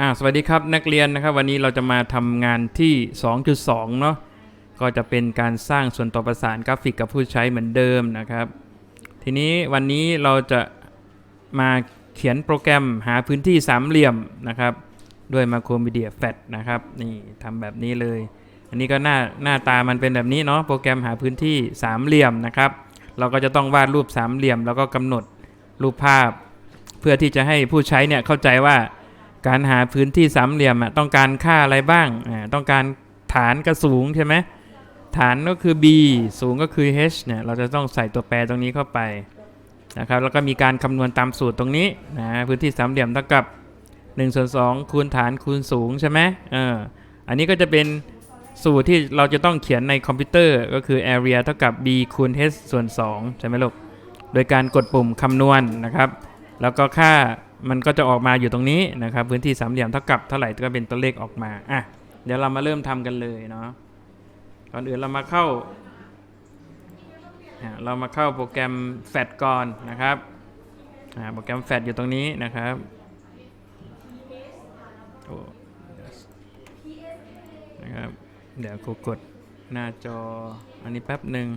อ่าสวัสดีครับนักเรียนนะครับ วันนี้เราจะมาทำงานที่ 2.2 เนาะก็จะเป็นการสร้างส่วนต่อประสานกราฟิกกับผู้ใช้เหมือนเดิมนะครับ ทีนี้วันนี้เราจะมาเขียนโปรแกรมหาพื้นที่สามเหลี่ยมนะครับ ด้วย Macromedia Fat นะครับนี่ทำแบบนี้เลย อันนี้ก็หน้าหน้าตามันเป็นแบบนี้เนาะโปรแกรมหาพื้นที่สามเหลี่ยมนะครับ เราก็จะต้องวาดรูปสามเหลี่ยม แล้วก็กำหนดรูปภาพ เพื่อที่จะให้ผู้ใช้เนี่ยเข้าใจว่า การหาพื้นที่สามเหลี่ยมอะต้องการค่าอะไรบ้างอ่าต้องการฐานก็สูงใช่ไหมฐานก็คือ b สูงก็คือ h เนี่ยเราจะต้องใส่ตัวแปรตรงนี้เข้าไปนะครับแล้วก็มีการคำนวณตามสูตรตรงนี้นะพื้นที่สามเหลี่ยมเท่ากับ1ส่วน2คูณฐานคูณสูงใช่ไหมเอออันนี้ก็จะเป็นสูตรที่เราจะต้องเขียนในคอมพิวเตอร์ก็คือ area เท่ากับ b คูณ h ส่วน2ใช่ไหมลูก โดยการกดปุ่มคำนวณนะครับ แล้วก็ค่า มันก็จะออกมาอยู่ตรงนี้นะครับ พื้นที่สามเหลี่ยมเท่ากับเท่าไหร่ก็เป็นตัวเลขออกมาอะเดี๋ยวเรามาเริ่มทำกันเลยเนาะก่อนอื่นเรามาเข้าอะเรามาเข้าโปรแกรมแฟดก่อนนะครับอ่าโปรแกรมแฟดอยู่ตรงนี้นะครับโอ้นะครับเดี๋ยวกูกดหน้าจออันนี้แป๊บหนึ่ง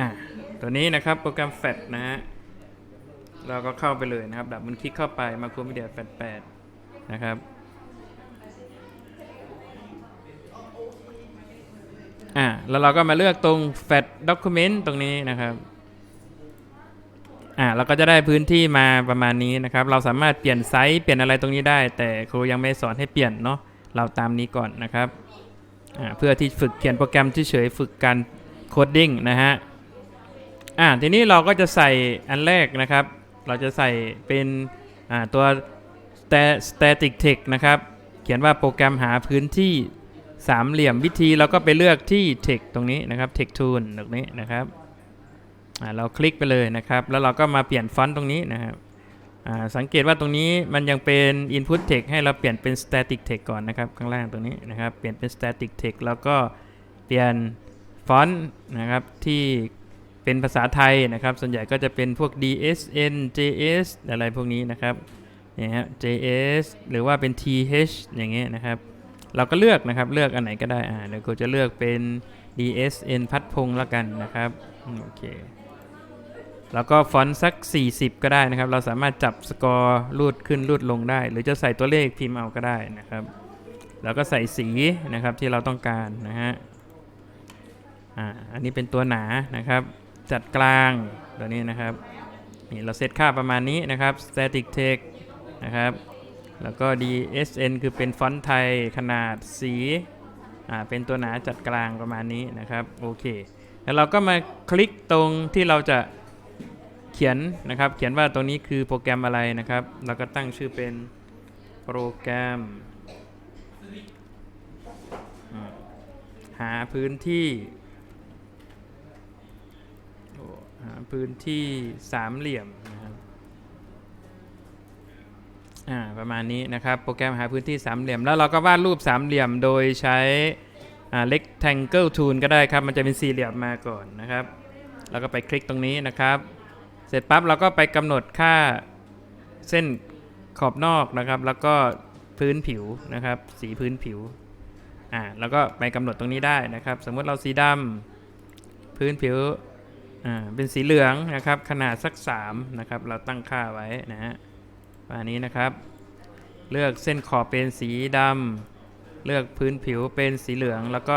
อะตัวนี้นะครับโปรแกรมแฟดนะฮะ เราก็เข้าไปเลยนะครับ ดับมันคลิกเข้าไปมาคูมิเดียแฟดแปดนะครับอะแล้วเราก็มาเลือกตรง Fat Document ตรงนี้นะครับอะเราก็จะได้พื้นที่มาประมาณนี้นะครับ เราสามารถเปลี่ยนไซส์เปลี่ยนอะไรตรงนี้ได้ แต่ครูยังไม่สอนให้เปลี่ยนเนาะเราตามนี้ก่อนนะครับอะเพื่อที่ฝึกเขียนโปรแกรมเฉยๆฝึกการโคดดิ้งนะฮะอ่าทีนี้เราก็จะใส่อันแรกนะครับ เราจะใส่เป็นตัว static text นะครับ เขียนว่าโปรแกรมหาพื้นที่สามเหลี่ยมวิธีเราก็ไปเลือกที่ text ตรงนี้นะครับ text tool ตรงนี้นะครับเราคลิกไปเลยนะครับ แล้วเราก็มาเปลี่ยนฟอนต์ตรงนี้นะครับสังเกตว่าตรงนี้มันยังเป็น input text ให้เราเปลี่ยนเป็น static text ก่อนนะครับ ข้างล่างตรงนี้นะครับ เปลี่ยนเป็น static text แล้วก็เปลี่ยนฟอนต์นะครับที่ เป็นภาษาไทยนะครับ ส่วนใหญ่ก็จะเป็นพวก DSN JS อะไรพวกนี้นะครับเนี่ยฮะ JS หรือว่าเป็น TH อย่างเงี้ยนะครับ เราก็เลือกนะครับ เลือกอันไหนก็ได้ อ่า เดี๋ยวกูจะเลือกเป็น DSN พัดพงษ์ล้วกันนะครับ โอเค แล้วก็ฟอนต์สัก 40 ก็ได้นะครับ เราสามารถจับสกอร์รูดขึ้นรูดลงได้ หรือจะใส่ตัวเลขพิมพ์เอาก็ได้นะครับ แล้วก็ใส่สีนะครับที่เราต้องการนะฮะ อ่า อันนี้เป็นตัวหนานะครับ จัดกลางตัวนี้นะครับนี่เราเซตค่าประมาณนี้นะครับ static text นะครับ แล้วก็ DSN คือเป็นฟอนต์ไทยขนาดสีอ่าเป็นตัวหนาจัดกลางประมาณนี้นะครับโอเคแล้วเราก็มาคลิกตรงที่เราจะเขียนนะครับ เขียนว่าตรงนี้คือโปรแกรมอะไรนะครับ เราก็ตั้งชื่อเป็นโปรแกรมอืมหาพื้นที่ โอ้หา พื้นที่สามเหลี่ยมนะครับอ่าประมาณนี้นะครับ โปรแกรมหาพื้นที่สามเหลี่ยม แล้วเราก็วาดรูปสามเหลี่ยมโดยใช้ rectangle tool ก็ได้ครับ มันจะเป็นสี่เหลี่ยมมาก่อนนะครับ แล้วก็ไปคลิกตรงนี้นะครับ เสร็จปั๊บเราก็ไปกำหนดค่าเส้นขอบนอกนะครับ แล้วก็พื้นผิวนะครับ สีพื้นผิว อ่า แล้วก็ไปกำหนดตรงนี้ได้นะครับ สมมติเราสีดำพื้นผิว อ่าเป็นสีเหลืองนะครับ ขนาดสัก3นะครับ เราตั้งค่าไว้นะฮะประมาณนี้นะครับ เลือกเส้นขอบเป็นสีดำเลือกพื้นผิวเป็นสีเหลือง แล้วก็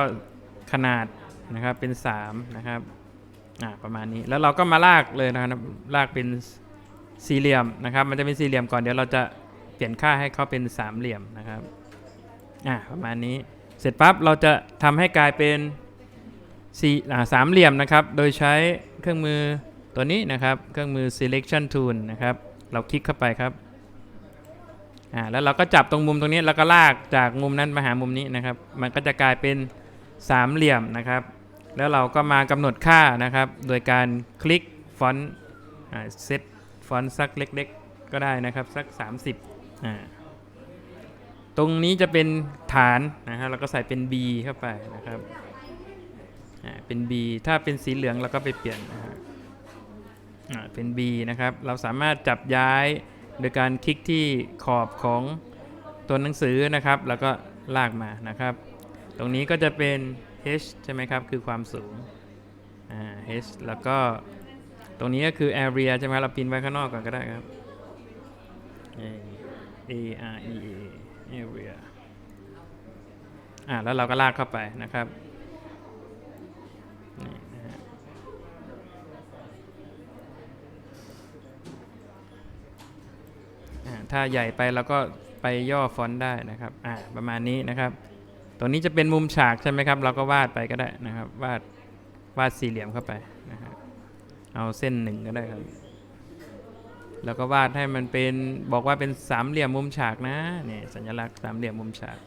ขนาดนะครับเป็น3นะครับอ่าประมาณนี้แล้วเราก็มาลากเลยนะครับลากเป็นสี่เหลี่ยมนะครับ มันจะเป็นสี่เหลี่ยมก่อนเดี๋ยวเราจะเปลี่ยนค่าให้เขาเป็นสามเหลี่ยมนะครับอ่าประมาณนี้เสร็จปั๊บเราจะทำให้กลายเป็น สี่อ่าสามเหลี่ยมนะครับ โดยใช้เครื่องมือตัวนี้นะครับ เครื่องมือ selection tool นะครับ เราคลิกเข้าไปครับอ่าแล้วเราก็จับตรงมุมตรงนี้แล้วก็ลากจากมุมนั้นมาหามุมนี้นะครับ มันก็จะกลายเป็นสามเหลี่ยมนะครับ แล้วเราก็มากำหนดค่านะครับ โดยการคลิกฟอนต์อ่าเซตฟอนต์สักเล็ก ๆ ก็ได้นะครับสัก 30อ่าตรงนี้จะเป็นฐานนะครับเราก็ใส่เป็น B เข้าไปนะครับ เป็น B ถ้าเป็นสีเหลืองเราก็ไปเปลี่ยนนะฮะเป็น B นะครับ เราสามารถจับย้ายโดยการคลิกที่ขอบของตัวหนังสือนะครับ แล้วก็ลากมานะครับ ตรงนี้ก็จะเป็น h ใช่ไหมครับ คือความสูง อ่า h แล้วก็ตรงนี้ก็คือ area ใช่ไหมเราพิมพ์ไว้ข้างนอกก่อนก็ได้ครับ A A R E A area อ่าแล้วเราก็ลากเข้าไปนะครับ นี่นะฮะถ้าใหญ่ไปเราก็ไปย่อฟอนต์ได้นะครับอ่าประมาณนี้นะครับ ตรงนี้จะเป็นมุมฉากใช่ไหมครับ เราก็วาดไปก็ได้นะครับ วาดวาดสี่เหลี่ยมเข้าไปนะครับเอาเส้นหนึ่งก็ได้ครับ แล้วก็วาดให้มันเป็นบอกว่าเป็นสามเหลี่ยมมุมฉากนะนี่สัญลักษณ์สามเหลี่ยมมุมฉาก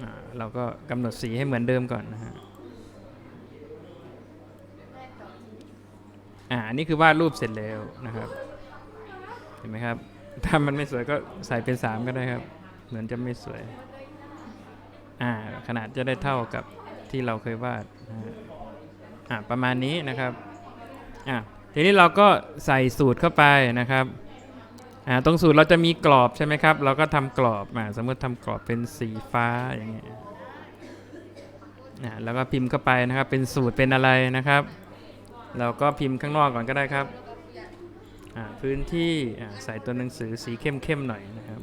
อ่าเราก็กำหนดสีให้เหมือนเดิมก่อนนะฮะ อ่าอันนี่คือวาดรูปเสร็จแล้วนะครับ เห็นไหมครับ ถ้ามันไม่สวยก็ใส่เป็นสามก็ได้ครับ เหมือนจะไม่สวย อ่าขนาดจะได้เท่ากับที่เราเคยวาดนะฮะอ่าประมาณนี้นะครับอ่าทีนี้เราก็ใส่สูตรเข้าไปนะครับอ่าตรงสูตรเราจะมีกรอบใช่ไหมครับ เราก็ทำกรอบอ่าสมมติทำกรอบเป็นสีฟ้าอย่างเงี้ยอ่าแล้วก็พิมพ์เข้าไปนะครับ เป็นสูตรเป็นอะไรนะครับ เราก็พิมพ์ข้างนอกก่อนก็ได้ครับพื้นที่ใส่ตัวหนังสือสีเข้มๆหน่อยนะครับ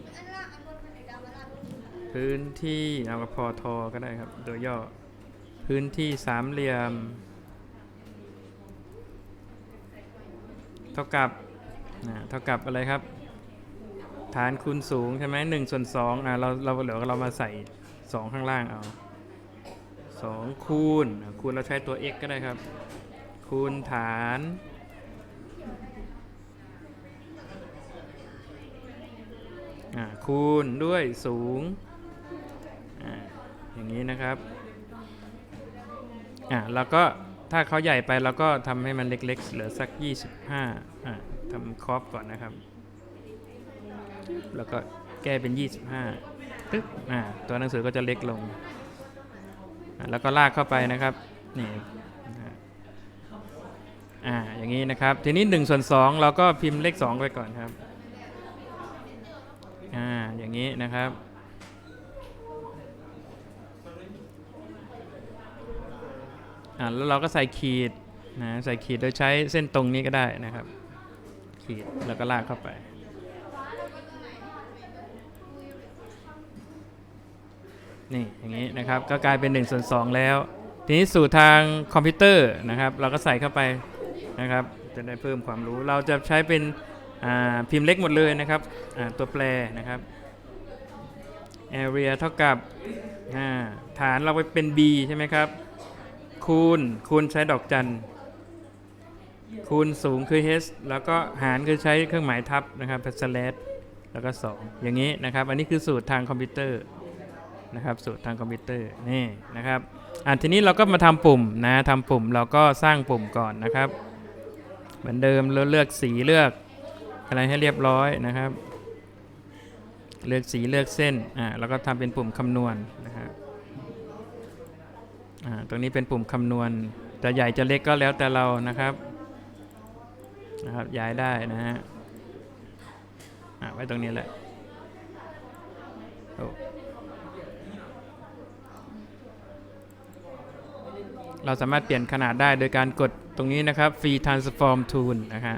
พื้นที่เอาพอทอก็ได้ครับโดยย่อพื้นที่สามเหลี่ยม เท่ากับเท่ากับอะไรครับ ฐานคูณสูงใช่ไหมหนึ่งส่วนสองอะเราเราเดี๋ยวเรามาใส่สองข้างล่างเอาสองคูณคูณเราใช้ตัว x ก็ได้ครับ คูณฐาน คูณด้วยสูงออย่างนี้นะครับอ่าแล้วก็ถ้าเขาใหญ่ไปเราก็ทำให้มันเล็กๆ เหลือสัก 25อ่าทำครอบก่อนนะครับ แล้วก็แก้เป็น 25ตึ๊บอ่าตัวหนังสือก็จะเล็กลงอ่าแล้วก็ลากเข้าไปนะครับ นี่ อย่างนี้นะครับ ทีนี้1ส่วน2เราก็พิมพ์เลข 2 ไปก่อนครับอ่าอย่างนี้นะครับ อ่าแล้วเราก็ใส่ขีดนะใส่ขีดโดยใช้เส้นตรงนี้ก็ได้นะครับ ขีดแล้วก็ลากเข้าไปนี่อย่างนี้นะครับก็กลายเป็น1ส่วน2แล้ว ทีนี้สู่ทางคอมพิวเตอร์นะครับ เราก็ใส่เข้าไป นะครับจะได้เพิ่มความรู้เราจะใช้เป็นพิมพ์เล็กหมดเลยนะครับตัวแปรนะครับ area เท่ากับาฐานเราไปเป็น b ใช่ไหมครับ คูณคูณใช้ดอกจันคูณสูงคือ h แล้วก็หารคือใช้เครื่องหมายทับนะครับ slash แล้วก็ 2 อย่างนี้นะครับ อันนี้คือสูตรทางคอมพิวเตอร์นะครับ สูตรทางคอมพิวเตอร์นี่นะครับอะทีนี้เราก็มาทำปุ่มนะทำปุ่มเราก็สร้างปุ่มก่อนนะครับ เหมือนเดิมเราเลือกสีเลือกอะไรให้เรียบร้อยนะครับ เลือกสีเลือกเส้นอ่าแล้วก็ทำเป็นปุ่มคำนวณนะครับอ่าตรงนี้เป็นปุ่มคำนวณจะใหญ่จะเล็กก็แล้วแต่เรานะครับนะครับย้ายได้นะฮะอ่าไว้ตรงนี้แหละโอ้ เราสามารถเปลี่ยนขนาดได้โดยการกดตรงนี้นะครับ Free Transform Tool นะฮะ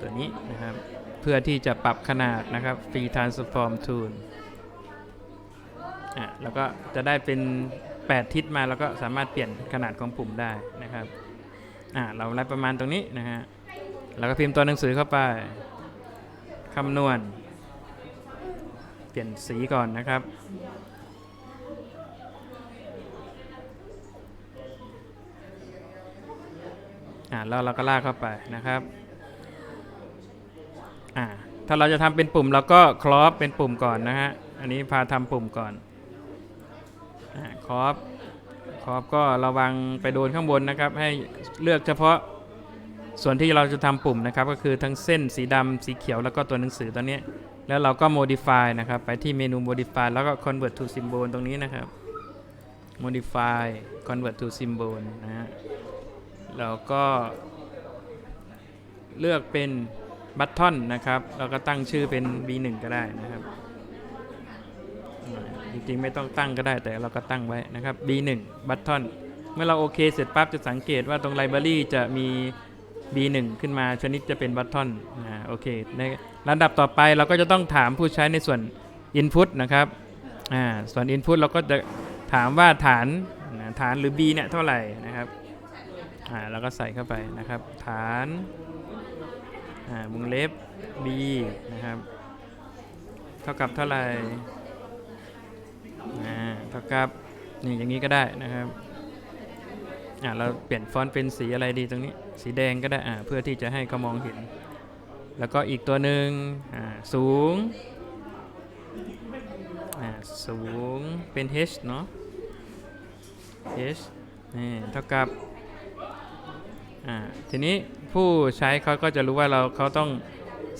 ตัวนี้นะครับเพื่อที่จะปรับขนาดนะครับ Free Transform Tool อะแล้วก็จะได้เป็น 8 ทิศมาแล้วก็สามารถเปลี่ยนขนาดของปุ่มได้นะครับอ่าเราไล่ประมาณตรงนี้นะฮะแล้วก็พิมพ์ตัวหนังสือเข้าไปคำนวณ เปลี่ยนสีก่อนนะครับ อ่าแล้วเราก็ลากเข้าไปนะครับอ่าถ้าเราจะทำเป็นปุ่มเราก็ครอปเป็นปุ่มก่อนนะฮะอันนี้พาทำปุ่มก่อนอ่าครอปครอปก็ระวังไปโดนข้างบนนะครับ ให้เลือกเฉพาะส่วนที่เราจะทำปุ่มนะครับ ก็คือทั้งเส้นสีดำสีเขียวแล้วก็ตัวหนังสือตัวนี้ แล้วเราก็ modify นะครับ ไปที่เมนู modify แล้วก็ convert to symbol ตรงนี้นะครับ modify convert to symbol นะฮะ แล้วก็เลือกเป็นบัตทอนนะครับเราก็ตั้งชื่อเป็น B1 ก็ได้นะครับจริงๆไม่ต้องตั้งก็ได้แต่เราก็ตั้งไว้นะครับ B1 บัตทอนเมื่อเราโอเคเสร็จปั๊บจะสังเกตว่าตรงไลบรารีจะมี B1 ขึ้นมาชนิดจะเป็นบัตทอนอ่าโอเคในลำดับต่อไปเราก็จะต้องถามผู้ใช้ในส่วน Input นะครับอ่าส่วน Input เราก็จะถามว่าฐานฐานหรือ B เนี่ยเท่าไหร่นะครับ อ่าเราก็ใส่เข้าไปนะครับ ฐานอ่าวงเล็บ B นะครับ เท่ากับเท่าไหร่อ่าเท่ากับนี่อย่างนี้ก็ได้นะครับอ่าเราเปลี่ยนฟอนต์เป็นสีอะไรดีตรงนี้ สีแดงก็ได้อ่าเพื่อที่จะให้เขามองเห็น แล้วก็อีกตัวหนึ่งอ่าสูงอ่าสูงเป็น h เนาะ h นี่เท่ากับ อ่าทีนี้ผู้ใช้เขาก็จะรู้ว่าเราเขาต้อง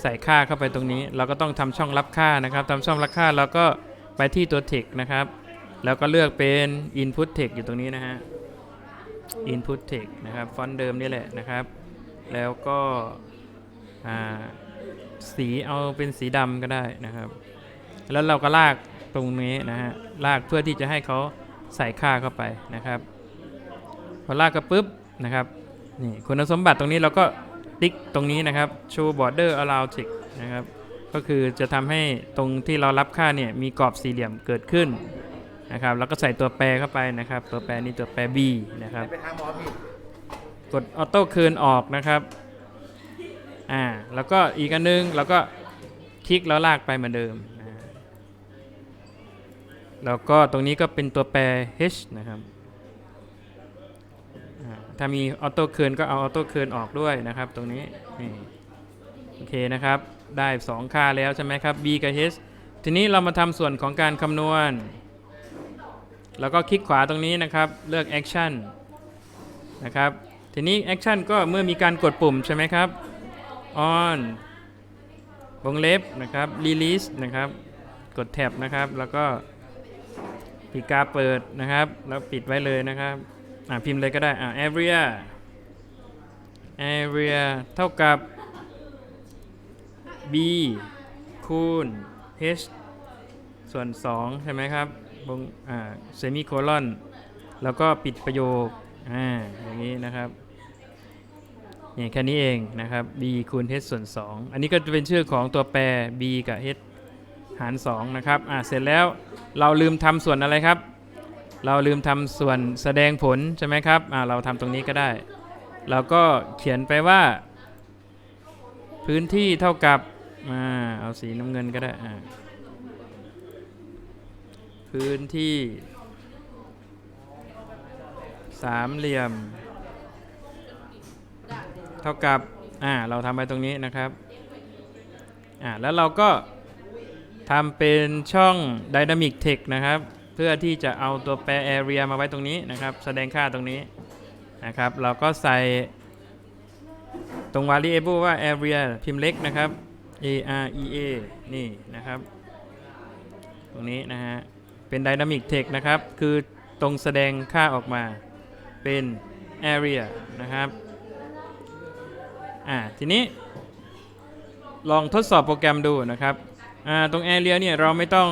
ใส่ค่าเข้าไปตรงนี้ เราก็ต้องทำช่องรับค่านะครับทำช่องรับค่าเราก็ไปที่ตัว text นะครับ แล้วก็เลือกเป็น input text อยู่ตรงนี้นะฮะ input text นะครับฟอนต์เดิมนี่แหละนะครับ แล้วก็สีเอาเป็นสีดำก็ได้นะครับ แล้วเราก็ลากตรงนี้นะฮะลากเพื่อที่จะให้เขาใส่ค่าเข้าไปนะครับ พอลากก็ปุ๊บนะครับ นี่คุณสมบัติตรงนี้เราก็ติ๊กตรงนี้นะครับ show border allow text นะครับ ก็คือจะทำให้ตรงที่เรารับค่าเนี่ยมีกรอบสี่เหลี่ยมเกิดขึ้นนะครับ แล้วก็ใส่ตัวแปรเข้าไปนะครับ ตัวแปรนี้ตัวแปร b นะครับไปทางหมอพี่กดออโต้คืนออกนะครับอ่าแล้วก็อีกอันนึงเราก็คลิกแล้วลากไปเหมือนเดิมอ่าแล้วก็ตรงนี้ก็เป็นตัวแปร h นะครับอ่า ถ้ามีออโต้คืนก็เอาออโต้คืนออกด้วยนะครับ ตรงนี้นี่โอเคนะครับ ได้ 2 ค่าแล้วใช่ไหมครับ b กับ h ทีนี้เรามาทำส่วนของการคำนวณ แล้วก็คลิกขวาตรงนี้นะครับ เลือก action นะครับ ทีนี้ action ก็เมื่อมีการกดปุ่มใช่ไหมครับ on วงเล็บนะครับ release นะครับ กดแท็บนะครับ แล้วก็ปีกาเปิดนะครับ แล้วปิดไว้เลยนะครับ อ่าพิมพ์เลยก็ได้อ่า area area เท่ากับ b คูณ h ส่วน 2 ใช่ไหมครับวงอ่า semicolon แล้วก็ปิดประโยคอ่าอย่างนี้นะครับนี่แค่นี้เองนะครับ b คูณ h ส่วน 2 อันนี้ก็จะเป็นชื่อของตัวแปร b กับ h หาร 2 นะครับอ่าเสร็จแล้วเราลืมทำส่วนอะไรครับ เราลืมทำส่วนแสดงผลใช่ไหมครับอ่าเราทำตรงนี้ก็ได้ เราก็เขียนไปว่า พื้นที่เท่ากับอ่าเอาสีน้ำเงินก็ได้พื้นที่ สามเหลี่ยม เท่ากับอ่าเราทำไปตรงนี้นะครับอ่าแล้วเราก็ทำเป็นช่อง Dynamic Text นะครับ พื่อที่จะเอาตัวแปร area มาไว้ตรงนี้นะครับ แสดงค่าตรงนี้นะครับ เราก็ใส่ตรง variable ว่า area พิมพ์เล็กนะครับ a r e a นี่นะครับ ตรงนี้นะฮะ เป็น Dynamic Text นะครับ คือตรงแสดงค่าออกมาเป็น area นะครับ อ่า ทีนี้ ลองทดสอบโปรแกรมดูนะครับ อ่า ตรง area เนี่ยเราไม่ต้อง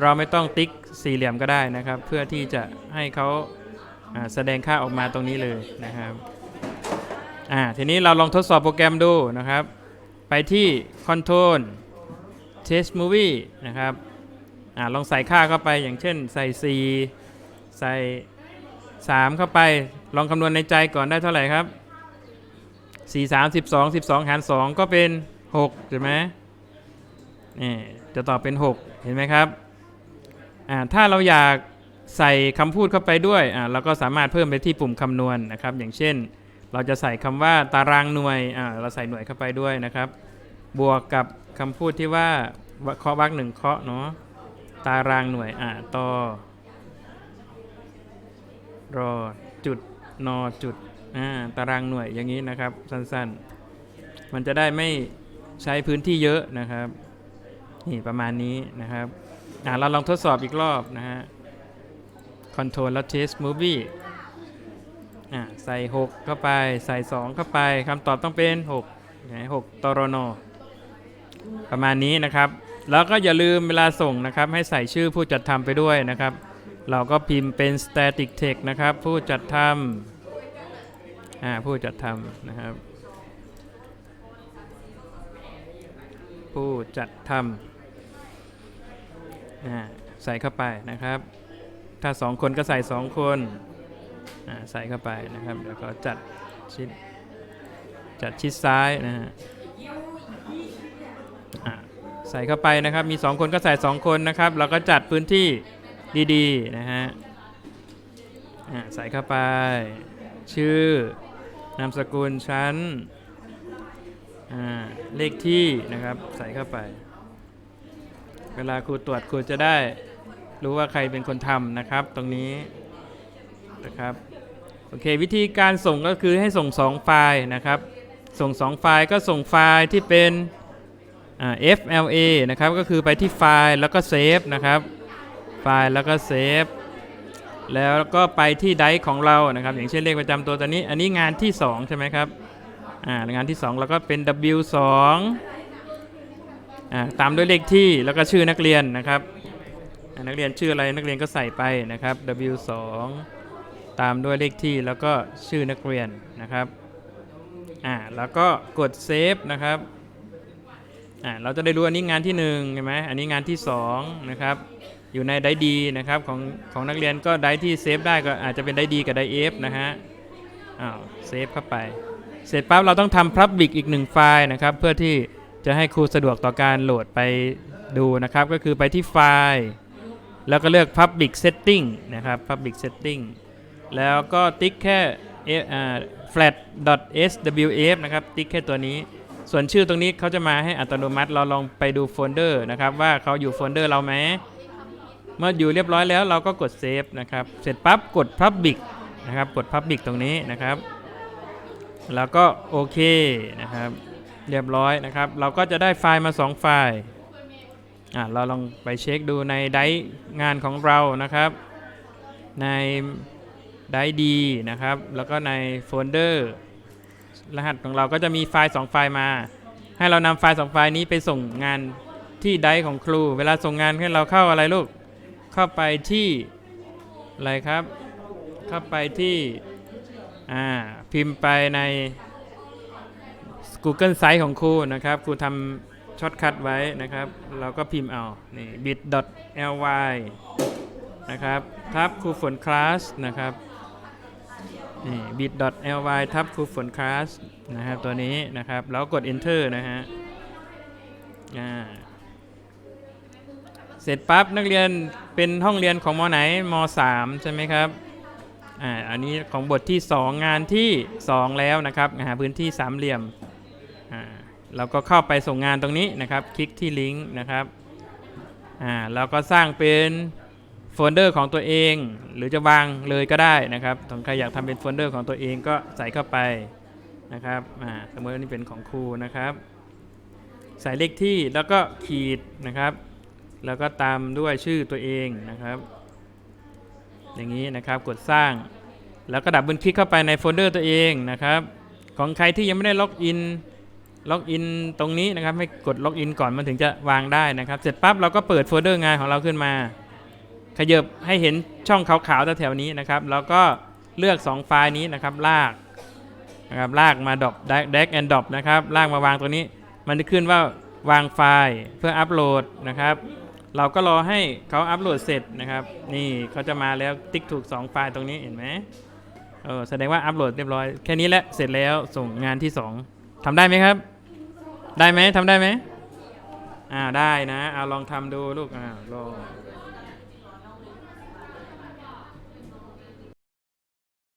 เราไม่ต้องติ๊ก สี่เหลี่ยมก็ได้นะครับ เพื่อที่จะให้เขาแสดงค่าออกมาตรงนี้เลยนะครับอ่าทีนี้เราลองทดสอบโปรแกรมดูนะครับ ไปที่ control test movie นะครับอ่าลองใส่ค่าเข้าไปอย่างเช่นใส่ 4 ใส่ 3 เข้าไป ลองคำนวณในใจก่อนได้เท่าไหร่ครับ 4 3 12 12 หาร 2 ก็เป็น 6 ใช่ไหมนี่จะตอบเป็น 6 เห็นไหมครับ อ่าถ้าเราอยากใส่คำพูดเข้าไปด้วยอ่าเราก็สามารถเพิ่มไปที่ปุ่มคำนวณนะครับ อย่างเช่น เราจะใส่คำว่าตารางหน่วยอ่าเราใส่หน่วยเข้าไปด้วยนะครับ บวกกับคำพูดที่ว่าเคาะวรรคหนึ่งเคาะเนาะตารางหน่วยอ่าต่อรอจุดนอจุดอ่าตารางหน่วยอย่างนี้นะครับ สั้นๆ มันจะได้ไม่ใช้พื้นที่เยอะนะครับ นี่ประมาณนี้นะครับ เราลองทดสอบอีกรอบนะฮะ Control แล้ว Test Movie อ่าใส่ 6 เข้าไปใส่ 2 เข้าไปคำตอบต้องเป็น6หกตรโน ประมาณนี้นะครับ แล้วก็อย่าลืมเวลาส่งนะครับ ให้ใส่ชื่อผู้จัดทำไปด้วยนะครับ เราก็พิมพ์เป็น static text นะครับ ผู้จัดทำอ่าผู้จัดทำนะครับ ผู้จัดทำ ใส่เข้าไปนะครับ ถ้าสองคนก็ใส่สองคนใส่เข้าไปนะครับแล้วก็จัดชิดจัดชิดซ้ายนะฮะใส่เข้าไปนะครับมีสองคนก็ใส่สองคนนะครับเราก็จัดพื้นที่ดีๆนะฮะใส่เข้าไป ชื่อนามสกุลชั้นเลขที่นะครับใส่เข้าไป เวลาครูตรวจครูจะได้รู้ว่าใครเป็นคนทำนะครับ ตรงนี้นะครับโอเควิธีการส่งก็คือให้ส่ง 2 ไฟล์นะครับ ส่ง 2 ไฟล์ก็ส่งไฟล์ที่เป็นอ่า FLA นะครับก็คือไปที่ไฟล์แล้วก็เซฟนะครับไฟล์แล้วก็เซฟแล้วก็ไปที่ไดร์ของเรานะครับ อย่างเช่นเลขประจำตัวตัวนี้ อันนี้งานที่ 2 ใช่ไหมครับอ่างานที่ 2 แล้วก็เป็น W2 อ่าตามด้วยเลขที่แล้วก็ชื่อนักเรียนนะครับนักเรียนชื่ออะไรนักเรียนก็ใส่ไปนะครับ W2 ตามด้วยเลขที่แล้วก็ชื่อนักเรียนนะครับอ่าแล้วก็กดเซฟนะครับอ่าเราจะได้รู้อันนี้งานที่1ใช่ไหมอันนี้งานที่2นะครับอยู่ในไดดีนะครับของของนักเรียนก็ไดที่เซฟได้ก็อาจจะเป็นไดดีกับไดเอฟนะฮะอ้าวเซฟเข้าไป เสร็จปั๊บเราต้องทำ Public อีกหนึ่งไฟล์นะครับ เพื่อที่ จะให้ครูสะดวกต่อการโหลดไปดูนะครับ ก็คือไปที่ไฟล์ แล้วก็เลือก Public Setting นะครับ Public Setting แล้วก็ติ๊กแค่เออ่า flat.swf นะครับ ติ๊กแค่ตัวนี้ ส่วนชื่อตรงนี้เขาจะมาให้อัตโนมัติเราลองไปดูโฟลเดอร์นะครับ ว่าเขาอยู่โฟลเดอร์เราไหมเมื่ออยู่เรียบร้อยแล้วเราก็กดเซฟนะครับ เสร็จปั๊บกด Public นะครับ กด Public ตรงนี้นะครับ แล้วก็โอเคนะครับ เรียบร้อยนะครับ เราก็จะได้ไฟล์มา 2 ไฟล์อะเราลองไปเช็คดูในไดงานของเรานะครับ ในไดดีนะครับ แล้วก็ในโฟลเดอร์รหัสของเราก็จะมีไฟล์ 2 ไฟล์มา ให้เรานำไฟล์ 2 ไฟล์นี้ไปส่งงานที่ไดของครู เวลาส่งงานให้เราเข้าอะไรลูก เข้าไปที่อะไรครับ เข้าไปที่ อ่า พิมพ์ไปใน Google Site ของครูนะครับครูทำช็อตคัทไว้นะครับ เราก็พิมพ์เอานี่ bit.ly นะครับทับครูฝนคลาสนะครับนี่ bit.ly ทับครูฝนคลาสนะครับตัวนี้นะครับแล้วกด enter นะฮะอ่าเสร็จปั๊บนักเรียนเป็นห้องเรียนของมอไหนม3ใช่ไหมครับอ่าอันนี้ของบทที่ 2 งานที่ 2 แล้วนะครับหาพื้นที่สามเหลี่ยม เราก็เข้าไปส่งงานตรงนี้นะครับ คลิกที่ลิงก์นะครับอ่าเราก็สร้างเป็นโฟลเดอร์ของตัวเอง หรือจะวางเลยก็ได้นะครับถ้าใครอยากทำเป็นโฟลเดอร์ของตัวเองก็ใส่เข้าไปนะครับอ่าสมมติว่านี่เป็นของครูนะครับ ใส่เลขที่แล้วก็ขีดนะครับ แล้วก็ตามด้วยชื่อตัวเองนะครับ อย่างนี้นะครับกดสร้าง แล้วก็ดับเบิลคลิกเข้าไปในโฟลเดอร์ตัวเองนะครับ ของใครที่ยังไม่ได้ล็อกอิน ล็อกอินตรงนี้นะครับให้กดล็อกอินก่อนมันถึงจะวางได้นะครับ เสร็จปั๊บเราก็เปิดโฟลเดอร์งานของเราขึ้นมา ขยับให้เห็นช่องขาวๆแถวๆนี้นะครับแล้วก็เลือก 2 ไฟล์นี้นะครับลากนะครับลากมาดรอป drag and drop นะครับลากมาวางตัวนี้ มันจะขึ้นว่าวางไฟล์เพื่ออัปโหลดนะครับเราก็รอให้เขาอัปโหลดเสร็จนะครับ นี่เขาจะมาแล้วติ๊กถูก 2 ไฟล์ตรงนี้เห็นไหมเออแสดงว่าอัปโหลดเรียบร้อย แค่นี้แหละเสร็จแล้วส่งงานที่ 2ทำได้ไหมครับ ได้ไหมทำได้ไหมอ่าได้นะเอาลองทำดูลูกอ่าลอง